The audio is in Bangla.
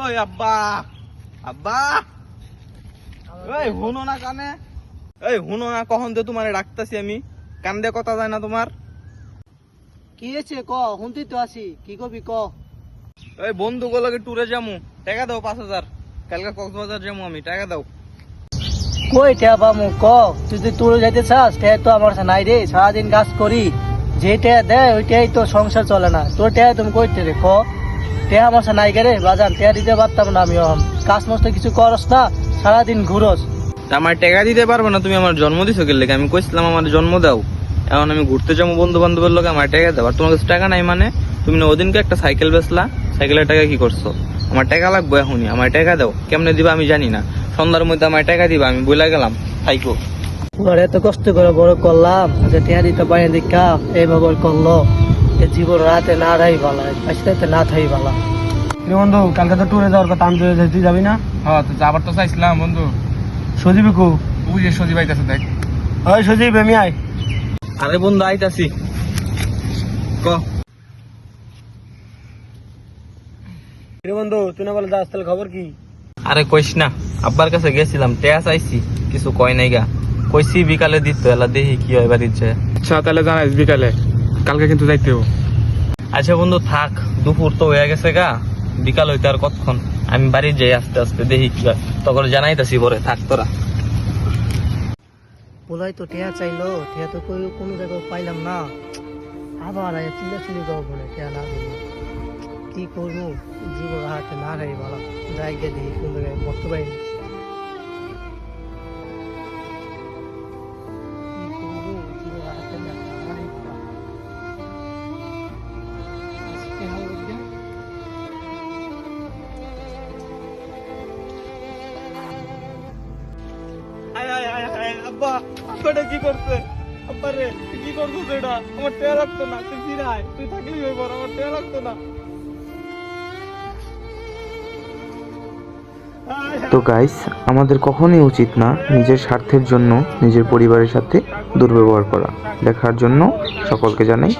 ওই আব্বা আব্বা। হুনো না কানে? এই হুনো না কখন তো তোমারে ডাকতাছি আমি? কান দিয়ে কথা যায় না তোমার? কি হয়েছে ক? তো আছি। কি কবি ক? ওই বন্ধু গুলোকে ট্যুরে যামু। টাকা দাও পাঁচ হাজার। কালকে কক্সবাজার যাব আমি টাকা দাও। কই টেয়া বামু ক? তুই যদি তোর যাইতে চাস টেয়া তো আমার কাছে নাই রে। সারাদিন কাজ করি। যে টেয়া দেয় ওই টেয়াই তো সংসার চলে না। তোর টেয়া তুমি কইতে রে ক? আমার কাছে নাই গে রে বাজান টেয়া দিতে পারতাম না আমি এখন। কাজ মস্ত কিছু করস না সারাদিন ঘুরস। আমার টাকা দিতে পারবে না তুমি আমার জন্ম দিছো গেলে আমি কইছিলাম আমার জন্ম দাও। এখন আমি ঘুরতে যাব বন্ধু বান্ধবের লোক আমার টাকা দাও। আর তোমার কাছে টাকা নাই মানে? তুমি না ওদিনকে একটা সাইকেল বেচলা সাইকেলের টাকা কি করছ? আমার টাকা লাগবে এখনই আমার টাকা দাও। কেমনে দিবা আমি জানি না। সন্ধ্যার মধ্যে আমার টাকা দিবা আমি বলে গেলাম। থাইকো। ওর এত কষ্ট করে বড় করলাম যে টেয়া দিতে পারি দেখা এইভাবে করল। এ জীবন রাতে না রাই ভালো পাঁচটাতে না থাই ভালো বন্ধু কালকে তো ট্যুরে যাওয়ার কথা আমি তুই যাবি না? হ্যাঁ তো যাবার তো চাইছিলাম বন্ধু। সজীব কু? ওই যে সজীব আইতাছে দেখ। ওই সজীব আমি আয়। আরে বন্ধু আইতাছি। ক? রে বন্ধু তুই না বলে যাস তাহলে খবর কি? আরে কইস না আব্বার কাছে গেছিলাম টেয়া চাইছি কিছু কয় নাই গা। কইছি বিকালে দিত এলা দেখি কি হয় বাড়ির আচ্ছা তাহলে জানাইস বিকালে। কালকে কিন্তু যাইতে হবে আচ্ছা বন্ধু থাক। দুপুর তো হয়ে গেছে গা। বিকাল হইতে আর কতক্ষণ? আমি বাড়ি যাই আস্তে আস্তে দেখি কি হয়। তখন জানাইতাছি পরে থাক তোরা। বলাই তো টেয়া চাইলো টেয়া তো কই কোনো জায়গায় পাইলাম না। আবার আয় চিল্লা চিল্লি গাও বলে টেয়া না দিল। কি করব? জীবন হাতে না রাই ভালো। যাই গে দেখি কোন জায়গায় বসতে পারিনি তো গাইস আমাদের কখনোই উচিত না নিজের স্বার্থের জন্য নিজের পরিবারের সাথে দুর্ব্যবহার করা। দেখার জন্য সকলকে জানাই